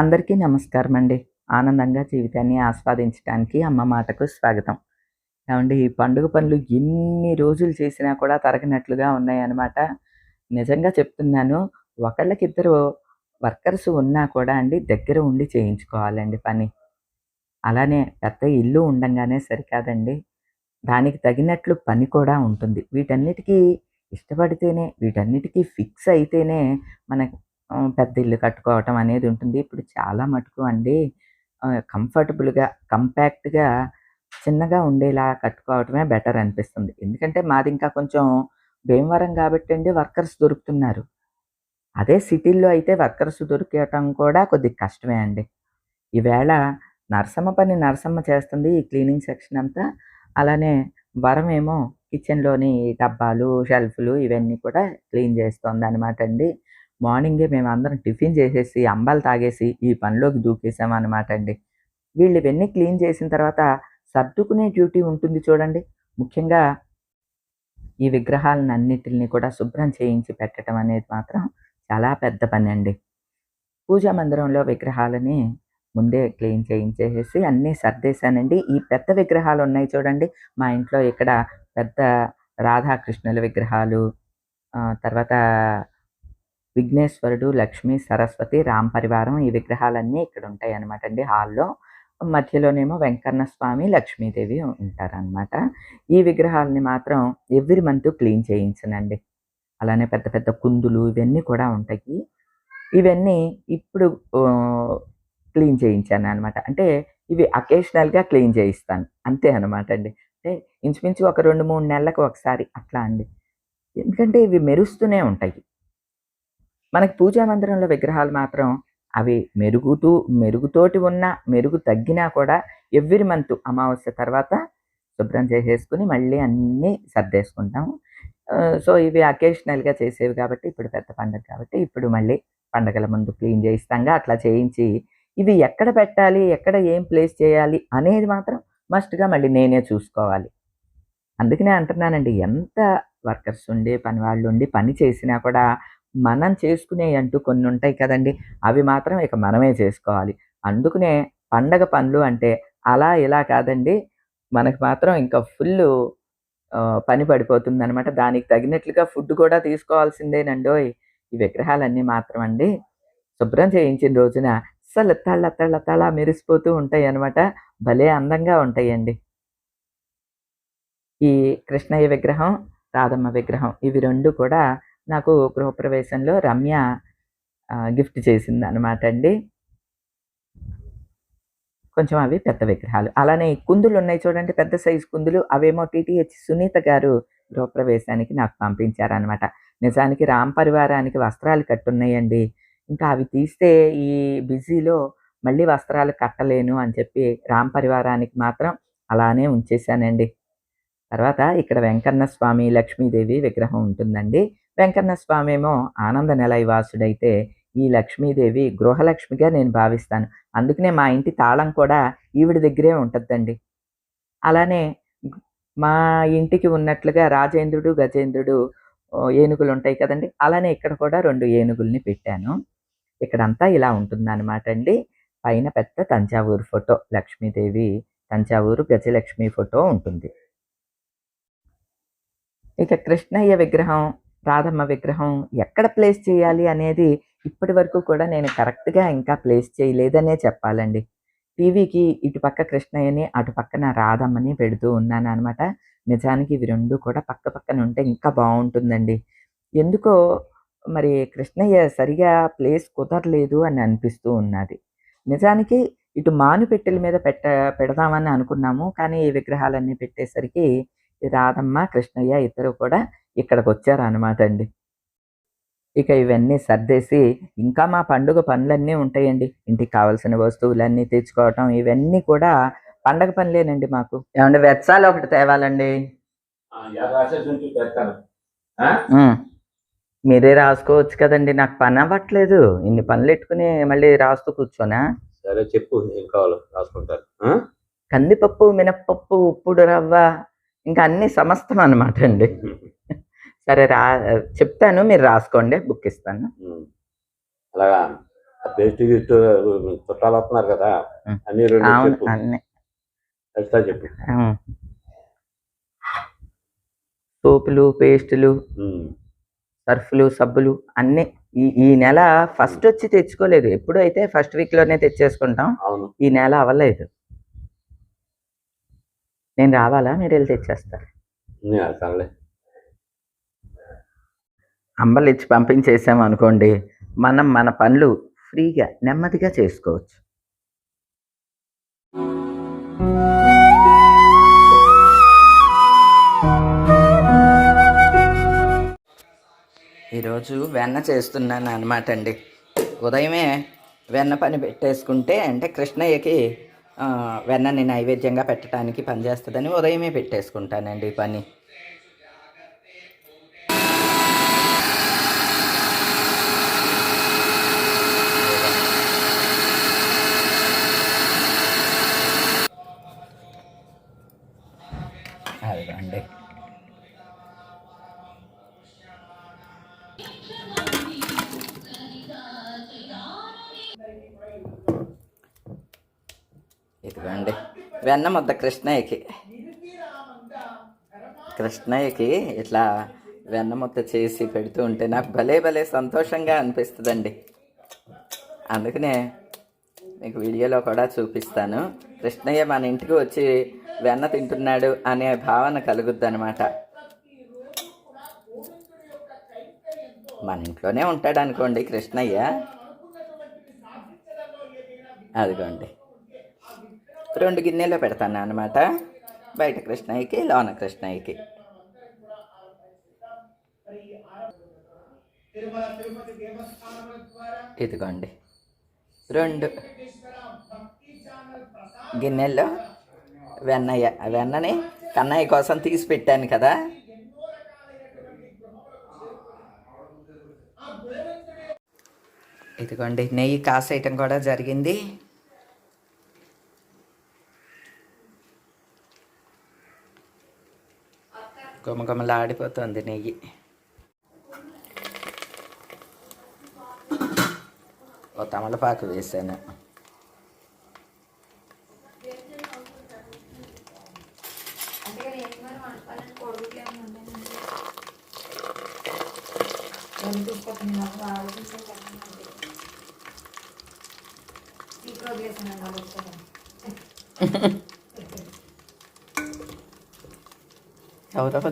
అందరికీ నమస్కారం అండి ఆనందంగా జీవితాన్ని ఆస్వాదించడానికి అమ్మ మాటకు స్వాగతం. ఏమండి ఈ పండుగ పనులు ఎన్ని రోజులు చేసినా కూడా తరగనట్లుగా ఉన్నాయన్నమాట. నిజంగా చెప్తున్నాను ఒకళ్ళకిద్దరు వర్కర్స్ ఉన్నా కూడా అండి దగ్గర ఉండి చేయించుకోవాలండి పని. అలానే పెద్ద ఇల్లు ఉండంగానే సరికాదండి. దానికి తగినట్లు పని కూడా ఉంటుంది. వీటన్నిటికీ ఇష్టపడితేనే వీటన్నిటికీ ఫిక్స్ అయితేనే మనకు పెద్ద ఇల్లు కట్టుకోవటం అనేది ఉంటుంది. ఇప్పుడు చాలా మటుకు అండి కంఫర్టబుల్గా కంపాక్ట్గా చిన్నగా ఉండేలా కట్టుకోవటమే బెటర్ అనిపిస్తుంది. ఎందుకంటే మాది ఇంకా కొంచెం భీమవరం కాబట్టి అండి వర్కర్స్ దొరుకుతున్నారు. అదే సిటీల్లో అయితే వర్కర్స్ దొరికటం కూడా కొద్దిగా కష్టమే అండి. ఈవేళ నరసమ్మ పని నరసమ్మ చేస్తుంది ఈ క్లీనింగ్ సెక్షన్ అంతా. అలానే వరం ఏమో కిచెన్లోని డబ్బాలు షెల్ఫ్లు ఇవన్నీ కూడా క్లీన్ చేస్తుంది అనమాట అండి. మార్నింగే మేము అందరం టిఫిన్ చేసేసి అంబాలు తాగేసి ఈ పనిలోకి దూకేసామన్నమాట అనమాట అండి. వీళ్ళు ఇవన్నీ క్లీన్ చేసిన తర్వాత సర్దుకునే డ్యూటీ ఉంటుంది చూడండి. ముఖ్యంగా ఈ విగ్రహాలను అన్నిటిని కూడా శుభ్రం చేయించి పెట్టడం అనేది మాత్రం చాలా పెద్ద పని అండి. పూజా మందిరంలో విగ్రహాలని ముందే క్లీన్ చేయించేసేసి అన్నీ సర్దేశానండి. ఈ పెద్ద విగ్రహాలు ఉన్నాయి చూడండి. మా ఇంట్లో ఇక్కడ పెద్ద రాధాకృష్ణుల విగ్రహాలు తర్వాత విఘ్నేశ్వరుడు లక్ష్మి సరస్వతి రామ్ పరివారం ఈ విగ్రహాలన్నీ ఇక్కడ ఉంటాయి అనమాట అండి హాల్లో. మధ్యలోనేమో వెంకన్న స్వామి లక్ష్మీదేవి ఉంటారనమాట ఈ విగ్రహాలని మాత్రం ఎవ్రీ మంత్ క్లీన్ చేయించనండి. అలానే పెద్ద పెద్ద కుందులు ఇవన్నీ కూడా ఉంటాయి. ఇవన్నీ ఇప్పుడు క్లీన్ చేయించాను అనమాట అంటే ఇవి అకేషనల్గా క్లీన్ చేయిస్తాను. అంతే అనమాట అండి. అంటే ఇంచుమించు ఒక రెండు మూడు నెలలకు ఒకసారి అట్లా అండి. ఎందుకంటే ఇవి మెరుస్తూనే ఉంటాయి. మనకి పూజా మందిరంలో విగ్రహాలు మాత్రం అవి మెరుగుతూ మెరుగుతోటి ఉన్న మెరుగు తగ్గినా కూడా ఎవ్రీ మంత్ అమావాస్య తర్వాత శుభ్రం చేసేసుకుని మళ్ళీ అన్నీ సర్దేసుకుంటాము సో ఇవి అకేషనల్గా చేసేవి కాబట్టి ఇప్పుడు పెద్ద పండుగ కాబట్టి ఇప్పుడు మళ్ళీ పండగల ముందు క్లీన్ చేయిస్తాంగా అట్లా చేయించి ఇవి ఎక్కడ పెట్టాలి ఎక్కడ ఏం ప్లేస్ చేయాలి అనేది మాత్రం మస్ట్గా మళ్ళీ నేనే చూసుకోవాలి. అందుకనే అంటున్నానండి ఎంత వర్కర్స్ ఉండి పని వాళ్ళు ఉండి పని చేసినా కూడా మనం చేసుకునే అంటూ కొన్ని ఉంటాయి కదండి. అవి మాత్రం ఇక మనమే చేసుకోవాలి. అందుకనే పండగ పనులు అంటే అలా ఇలా కాదండి. మనకు మాత్రం ఇంకా ఫుల్ పని పడిపోతుంది అనమాట దానికి తగినట్లుగా ఫుడ్ కూడా తీసుకోవాల్సిందేనండోయ్. ఈ విగ్రహాలన్నీ మాత్రం అండి శుభ్రం చేయించిన రోజున అసలు తళ్ళ తళ్ళ తళ మెరిసిపోతూ ఉంటాయి అనమాట భలే అందంగా ఉంటాయండి. ఈ కృష్ణయ్య విగ్రహం రాధమ్మ విగ్రహం ఇవి రెండు కూడా నాకు గృహప్రవేశంలో రమ్య గిఫ్ట్ చేసింది అనమాట అండి. కొంచెం అవి పెద్ద విగ్రహాలు. అలానే కుందులు ఉన్నాయి చూడండి పెద్ద సైజు కుందులు. అవేమో టీటీహెచ్ సునీత గారు గృహప్రవేశానికి నాకు పంపించారనమాట నిజానికి రామ్ పరివారానికి వస్త్రాలు కట్టున్నాయండి. ఇంకా అవి తీస్తే ఈ బిజీలో మళ్ళీ వస్త్రాలు కట్టలేను అని చెప్పి రామ్ పరివారానికి మాత్రం అలానే ఉంచేశానండి. తర్వాత ఇక్కడ వెంకన్న స్వామి లక్ష్మీదేవి విగ్రహం ఉంటుందండి. వెంకన్న స్వామి ఏమో ఆనంద నిలయవాసుడైతే ఈ లక్ష్మీదేవి గృహలక్ష్మిగా నేను భావిస్తాను. అందుకనే మా ఇంటి తాళం కూడా ఈవిడ దగ్గరే ఉంటుందండి. అలానే మా ఇంటికి ఉన్నట్లుగా రాజేంద్రుడు గజేంద్రుడు ఏనుగులు ఉంటాయి కదండి. అలానే ఇక్కడ కూడా రెండు ఏనుగుల్ని పెట్టాను. ఇక్కడంతా ఇలా ఉంటుందన్నమాట అండి. పైన పెద్ద తంజావూరు ఫోటో లక్ష్మీదేవి తంజావూరు గజలక్ష్మి ఫోటో ఉంటుంది. ఇక కృష్ణయ్య విగ్రహం రాధమ్మ విగ్రహం ఎక్కడ ప్లేస్ చేయాలి అనేది ఇప్పటి వరకు కూడా నేను కరెక్ట్గా ఇంకా ప్లేస్ చేయలేదనే చెప్పాలండి. టీవీకి ఇటు పక్క కృష్ణయ్యని అటుపక్కన రాధమ్మని పెడుతూ ఉన్నాను అనమాట నిజానికి ఇవి రెండు కూడా పక్క పక్కన ఉంటే ఇంకా బాగుంటుందండి. ఎందుకో మరి కృష్ణయ్య సరిగా ప్లేస్ కుదరలేదు అని అనిపిస్తూ ఉన్నది. నిజానికి ఇటు మాను పెట్టెల మీద పెట్ట పెడదామని అనుకున్నాము. కానీ ఈ విగ్రహాలన్నీ పెట్టేసరికి రాధమ్మ కృష్ణయ్య ఇద్దరు కూడా ఇక్కడికి వచ్చారు అనమాట అండి ఇక ఇవన్నీ సర్దేసి ఇంకా మా పండుగ పనులన్నీ ఉంటాయండి. ఇంటికి కావాల్సిన వస్తువులన్నీ తెచ్చుకోవటం ఇవన్నీ కూడా పండగ పనులేనండి మాకు. ఏమంటే వెచ్చాలు ఒకటి తేవాలండి. మీరే రాసుకోవచ్చు కదండి. నాకు పని అవ్వట్లేదు. ఇన్ని పనులు పెట్టుకుని మళ్ళీ రాస్తూ కూర్చోనా? సరే చెప్పు ఏం కావాలో రాసుకుంటాను. ఆ? కందిపప్పు మినప్పప్పు ఉప్పుడు రవ్వ ఇంకా అన్ని సమస్తం అనమాట అండి సరే రా చెప్తాను మీరు రాసుకోండి బుక్ ఇస్తాను. అలాగా పేస్ట్ గిస్ట్ చుట్టాలు వస్తున్నారు కదా. అన్ని అవును అన్నీ. చెప్పు. సోపులు పేస్టులు. సర్ఫులు సబ్బులు అన్నీ. ఈ ఈ నెల ఫస్ట్ వచ్చి తెచ్చుకోలేదు. ఎప్పుడు అయితే ఫస్ట్ వీక్లోనే తెచ్చేసుకుంటాం. అవును. ఈ నెల అవ్వలేదు. నేను రావాలా? మీరు వెళ్ళి తెచ్చేస్తారు? అంబలు ఇచ్చి పంపించేసాం అనుకోండి మనం మన పనులు ఫ్రీగా నెమ్మదిగా చేసుకోవచ్చు. ఈరోజు వెన్న చేస్తున్నాను అనమాట అండి. ఉదయమే వెన్న పని పెట్టేసుకుంటే అంటే కృష్ణయ్యకి వెన్నని నైవేద్యంగా పెట్టడానికి పనిచేస్తుందని ఉదయమే పెట్టేసుకుంటానండి ఈ పని. ఇదిగోండి. వెన్న ముద్ద కృష్ణయ్యకి. కృష్ణయ్యకి ఇట్లా వెన్న ముద్ద చేసి పెడుతూ ఉంటే నాకు భలే భలే సంతోషంగా అనిపిస్తుందండి. అందుకనే మీకు వీడియోలో కూడా చూపిస్తాను. కృష్ణయ్య మన ఇంటికి వచ్చి వెన్న తింటున్నాడు అనే భావన కలుగుద్ది అనమాట మన ఇంట్లోనే ఉంటాడు అనుకోండి కృష్ణయ్య. అదిగోండి. రెండు గిన్నెలో పెడతాను అనమాట బయట కృష్ణయ్యకి లోన కృష్ణయ్యకి. ఇదిగోండి. రెండు గిన్నెల్లో వెన్నయ్య వెన్నని కన్నయ్య కోసం తీసి పెట్టాను కదా. ఇదిగోండి నెయ్యి కాసేయటం కూడా జరిగింది. గుమగుమలాడిపోతుంది నెయ్యి ఓ తమలపాకు వేసాను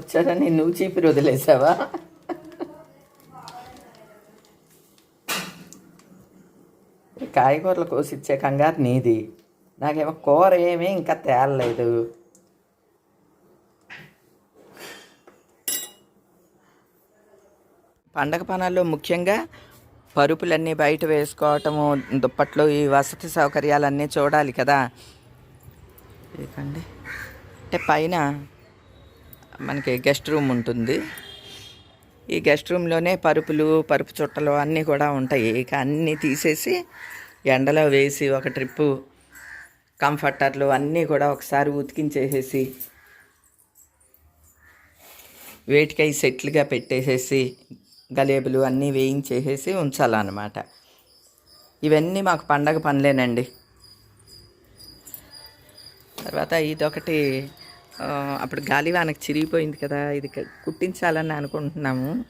వచ్చారని నువ్వు చీపి వదిలేసావా? కాయగూరలు కోసిచ్చే కంగారు నీది. నాకేమో కూర ఏమీ ఇంకా తేలలేదు. పండగ పనాల్లో ముఖ్యంగా పరుపులన్నీ బయట వేసుకోవటము దుప్పట్లు ఈ వసతి సౌకర్యాలన్నీ చూడాలి కదా. అంటే పైన మనకి గెస్ట్ రూమ్ ఉంటుంది. ఈ గెస్ట్ రూమ్లోనే పరుపులు పరుపు చుట్టలు అన్నీ కూడా ఉంటాయి. ఇక అన్నీ తీసేసి ఎండలో వేసి ఒక ట్రిప్పు కంఫర్టర్లు అన్నీ కూడా ఒకసారి ఉతికించేసేసి వేటికై సెట్లుగా పెట్టేసేసి గలేబులు అన్నీ వేయించేసేసి ఉంచాలన్నమాట. ఇవన్నీ మాకు పండగ పనులేనండి. తర్వాత ఇదొకటి అప్పుడు అప్పుడు గాలివానకు చిరిగిపోయింది కదా ఇది కుట్టించాలని అనుకుంటున్నాము.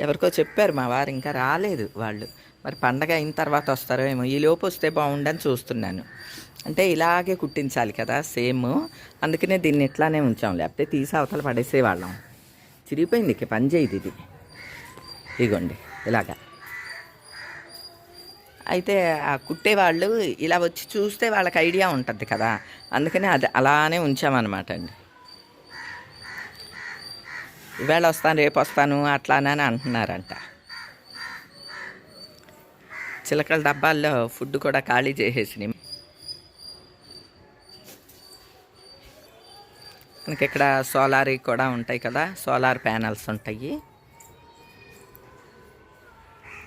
ఎవరికో చెప్పారు మా వారు ఇంకా రాలేదు వాళ్ళు. మరి పండగ అయిన తర్వాత వస్తారో ఏమో ఈ లోపు వస్తే బాగుండని చూస్తున్నాను. అంటే ఇలాగే కుట్టించాలి కదా సేమ్. అందుకనే దీన్ని ఇట్లానే ఉంచాం లేకపోతే తీసి అవతల పడేసేవాళ్ళం. చిరిగిపోయింది ఇక పని చేయదు ఇది. ఇదిగోండి ఇలాగా. అయితే ఆ కుట్టేవాళ్ళు ఇలా వచ్చి చూస్తే వాళ్ళకి ఐడియా ఉంటుంది కదా. అందుకని అది అలానే ఉంచామన్నమాట అండి. ఈవేళ వస్తాను రేపు వస్తాను అట్లానని అంటున్నారంట. చిలకల డబ్బాల్లో ఫుడ్ కూడా ఖాళీ చేసేసినాయి మనకి ఇక్కడ సోలార్ కూడా ఉంటాయి కదా సోలార్ ప్యానల్స్ ఉంటాయి.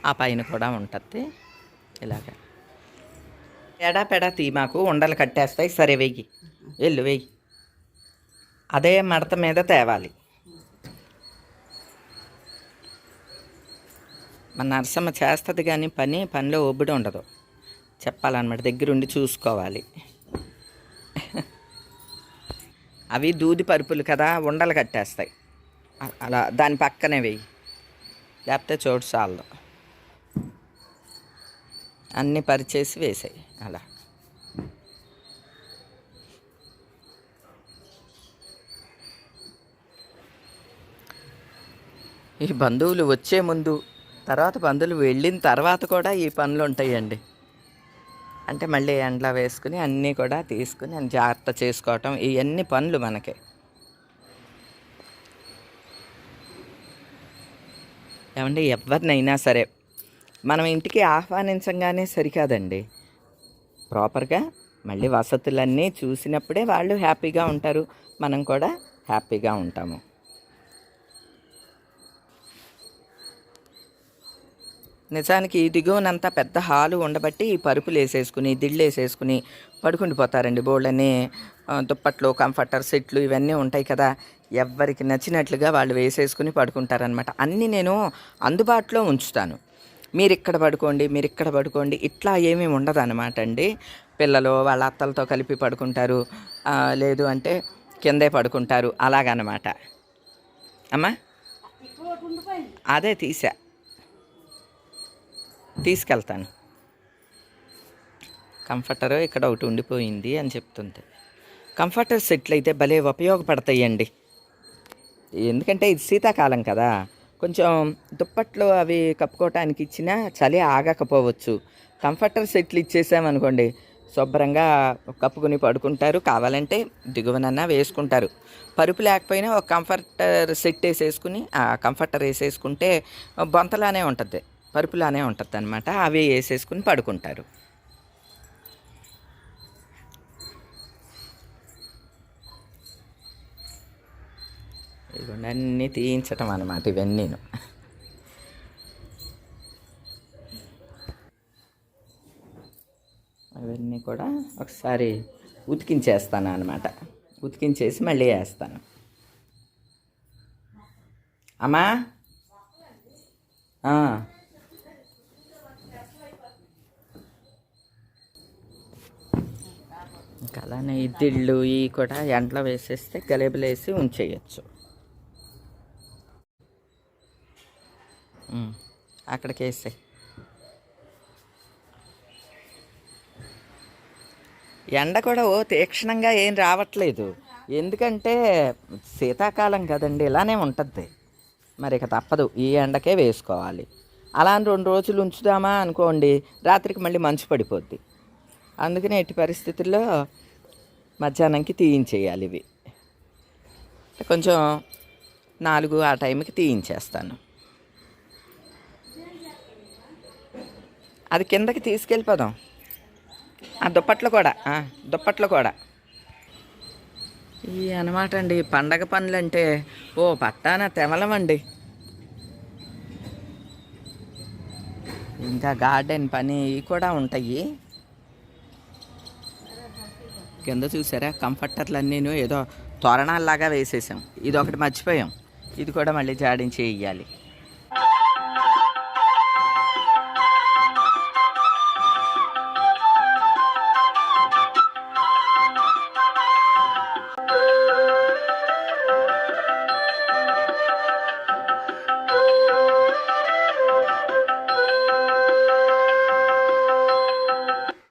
ఆ పైన కూడా ఉంటుంది. ఇలాగ. ఎడా పెడా తీ మాకు ఉండలు కట్టేస్తాయి. సరే వెయ్యి. వెళ్ళు వెయ్యి. అదే మడత మీద తేవాలి. మన నరసమ్మ చేస్తుంది కానీ పని పనిలో ఒబ్బడి ఉండదు. చెప్పాలన్నమాట దగ్గరుండి చూసుకోవాలి. అవి దూది పరుపులు కదా ఉండలు కట్టేస్తాయి. అలా దాని పక్కనే వెయ్యి. లేకపోతే చోటు చాలదు. అన్నీ పరిచేసి వేసాయి అలా. ఈ బంధువులు వచ్చే ముందు తర్వాత బంధువులు వెళ్ళిన తర్వాత కూడా ఈ పనులు ఉంటాయండి. అంటే మళ్ళీ ఎండలో వేసుకుని అన్నీ కూడా తీసుకుని జాగ్రత్త చేసుకోవటం ఇవన్నీ పనులు మనకి. ఏమంటే ఎవరినైనా సరే మనం ఇంటికి ఆహ్వానించంగానే సరికాదండి. ప్రాపర్గా మళ్ళీ వసతులన్నీ చూసినప్పుడే వాళ్ళు హ్యాపీగా ఉంటారు. మనం కూడా హ్యాపీగా ఉంటాము. నిజానికి దిగువనంతా పెద్ద హాలు ఉండబట్టి ఈ పరుపులు వేసేసుకుని దిళ్ళు వేసేసుకుని పడుకుండిపోతారండి బోళ్ళని. దుప్పట్లు కంఫర్టర్ సెట్లు ఇవన్నీ ఉంటాయి కదా. ఎవరికి నచ్చినట్లుగా వాళ్ళు వేసేసుకుని పడుకుంటారనమాట అన్నీ నేను అందుబాటులో ఉంచుతాను. మీరు ఇక్కడ పడుకోండి మీరు ఇక్కడ పడుకోండి. ఇట్లా ఏమీ ఉండదు అనమాట అండి. పిల్లలు వాళ్ళ అత్తలతో కలిపి పడుకుంటారు. లేదు అంటే కిందే పడుకుంటారు. అలాగనమాట అమ్మా? అదే తీసా. తీసుకెళ్తాను. కంఫర్టర్ ఇక్కడ ఒకటి ఉండిపోయింది అని చెప్తుంది కంఫర్టర్ సెట్లు అయితే భలే ఉపయోగపడతాయండి. ఎందుకంటే ఇది శీతాకాలం కదా. కొంచెం దుప్పట్లు అవి కప్పుకోవటానికి ఇచ్చినా చలి ఆగకపోవచ్చు. కంఫర్టర్ సెట్లు ఇచ్చేసామనుకోండి శుభ్రంగా కప్పుకుని పడుకుంటారు. కావాలంటే దిగువనన్నా వేసుకుంటారు. పరుపు లేకపోయినా ఒక కంఫర్టర్ సెట్ వేసేసుకుని ఆ కంఫర్టర్ వేసేసుకుంటే బొంతలానే ఉంటుంది. పరుపులానే ఉంటుంది అనమాట అవి వేసేసుకుని పడుకుంటారు. ఇదిగోండి అన్నీ తీయించటం అనమాట ఇవన్నీను. అవన్నీ కూడా ఒకసారి ఉతికించేస్తాను అనమాట ఉతికించేసి మళ్ళీ వేస్తాను. అమ్మా? ఇంకా అలానే ఇద్దిళ్ళు ఇవి కూడా ఎండలో వేసేస్తే గలేబులు వేసి ఉంచేయచ్చు. అక్కడికి వేసే ఎండ కూడా ఓ తీక్షణంగా ఏం రావట్లేదు. ఎందుకంటే శీతాకాలం కదండి ఇలానే ఉంటుంది. మరి ఇక తప్పదు ఈ ఎండకే వేసుకోవాలి. అలా అని రెండు రోజులు ఉంచుదామా అనుకోండి రాత్రికి మళ్ళీ మంచు పడిపోద్ది. అందుకని ఎట్టి పరిస్థితుల్లో మధ్యాహ్నంకి తీయించేయాలి ఇవి. కొంచెం నాలుగు ఆ టైంకి తీయించేస్తాను. అది కిందకి తీసుకెళ్ళిపోదాం. ఆ దుప్పట్లు కూడా దుప్పట్లు కూడా. ఈ అనమాట అండి పండగ పనులు అంటే ఓ పట్టాన తెమలమండి. ఇంకా గార్డెన్ పని కూడా ఉంటాయి. కింద చూసారా కంఫర్టర్లన్నీను ఏదో తోరణాల్లాగా వేసేసాం. ఇది ఒకటి మర్చిపోయాం. ఇది కూడా మళ్ళీ జాడించి వేయాలి